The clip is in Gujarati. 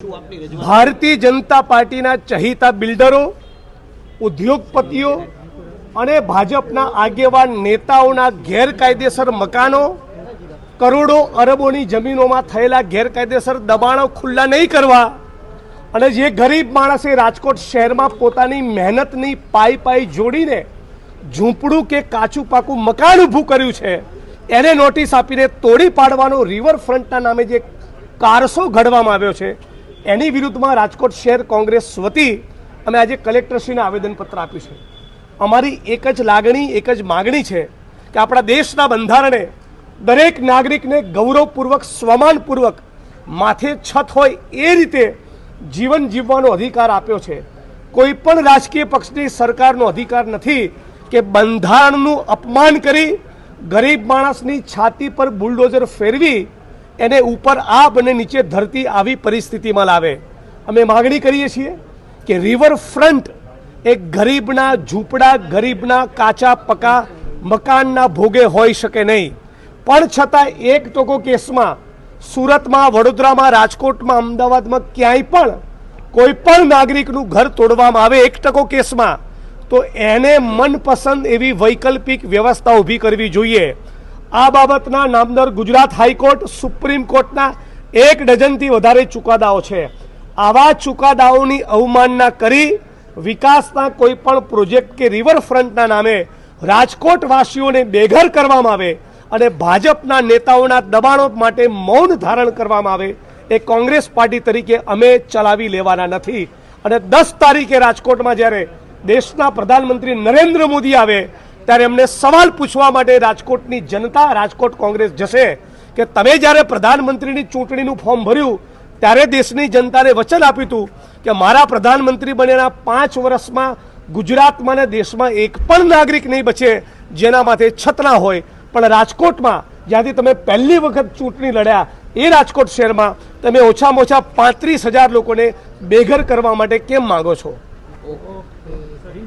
ભારતીય જનતા પાર્ટીના ચહિતા બિલ્ડરો, ઉદ્યોગપતિઓ અને ભાજપના આગેવાન નેતાઓના ગેરકાયદેસર મકાનો, કરોડો અરબોની જમીનોમાં થયેલા ગેરકાયદેસર દબાણો ખુલ્લા નહીં કરવા અને જે ગરીબ માણસે રાજકોટ શહેરમાં પોતાની મહેનતની પાઈ પાઈ જોડીને ઝૂંપડું કે કાચું પાકું મકાન ઊભું કર્યું છે, એને નોટિસ આપીને તોડી પાડવાનો રિવરફ્રન્ટના નામે જે કારસો ઘડવામાં આવ્યો છે એની વિરુદ્ધમાં રાજકોટ શહેર કોંગ્રેસ વતી અમે આજે કલેક્ટરશ્રીને આવેદનપત્ર આપ્યું છે. અમારી એક જ લાગણી, એક જ માગણી છે કે આપણા દેશના બંધારણે દરેક નાગરિકને ગૌરવપૂર્વક, સ્વમાનપૂર્વક માથે છત હોય એ રીતે જીવન જીવવાનો અધિકાર આપ્યો છે. કોઈ પણ રાજકીય પક્ષની સરકારનો અધિકાર નથી કે બંધારણનું અપમાન કરી ગરીબ માણસની છાતી પર બુલડોઝર ફેરવી એને ઉપર આપ અને નીચે ધરતી આવી પરિસ્થિતિમાં લાવે. અમે માગણી કરીએ છીએ કે રિવરફ્રન્ટ એ ગરીબના ઝૂંપડા, ગરીબના કાચા પકા મકાનના ભોગે હોઈ શકે નહીં. પણ છતાં એક ટોકો કેસમાં સુરતમાં, વડોદરામાં, રાજકોટમાં, અમદાવાદમાં ક્યાંય પણ કોઈ પણ નાગરિકનું ઘર તોડવામાં આવે એક ટકો કેસમાં, તો એને મનપસંદ એવી વૈકલ્પિક વ્યવસ્થા ઊભી કરવી જોઈએ. આ બાબતના નામદર ગુજરાત હાઈકોર્ટ, સુપ્રીમ કોર્ટના એક ડઝનથી વધારે ચુકાદાઓ છે. આવા ચુકાદાઓની અવમાનના કરી વિકાસના કોઈ પણ પ્રોજેક્ટ કે રિવરફ્રન્ટના નામે રાજકોટવાસીઓને બેઘર કરવામાં આવે અને ભાજપના નેતાઓના દબાણો માટે મૌન ધારણ કરવામાં આવે એ કોંગ્રેસ પાર્ટી તરીકે અમે ચલાવી લેવાના નથી. અને દસ તારીખે રાજકોટમાં જ્યારે દેશના પ્રધાનમંત્રી નરેન્દ્ર મોદી આવે ત્યારે એમને સવાલ પૂછવા માટે રાજકોટની જનતા, રાજકોટ કોંગ્રેસ જશે કે તમે જ્યારે પ્રધાનમંત્રીની ચૂંટણીનું ફોર્મ ભર્યું, ત્યારે દેશની જનતાને વચન આપ્યું હતું કે મારા પ્રધાનમંત્રી બન્યાના પાંચ વર્ષમાં ગુજરાતમાં ને દેશમાં એક પણ નાગરિક નહીં બચે, જેના માથે છતના હોય. પણ રાજકોટમાં જ્યાંથી તમે પહેલી વખત ચૂંટણી લડ્યા, એ રાજકોટ શહેરમાં તમે ઓછામાં ઓછા પાંત્રીસ હજાર લોકોને બેઘર કરવા માટે કેમ માંગો છો?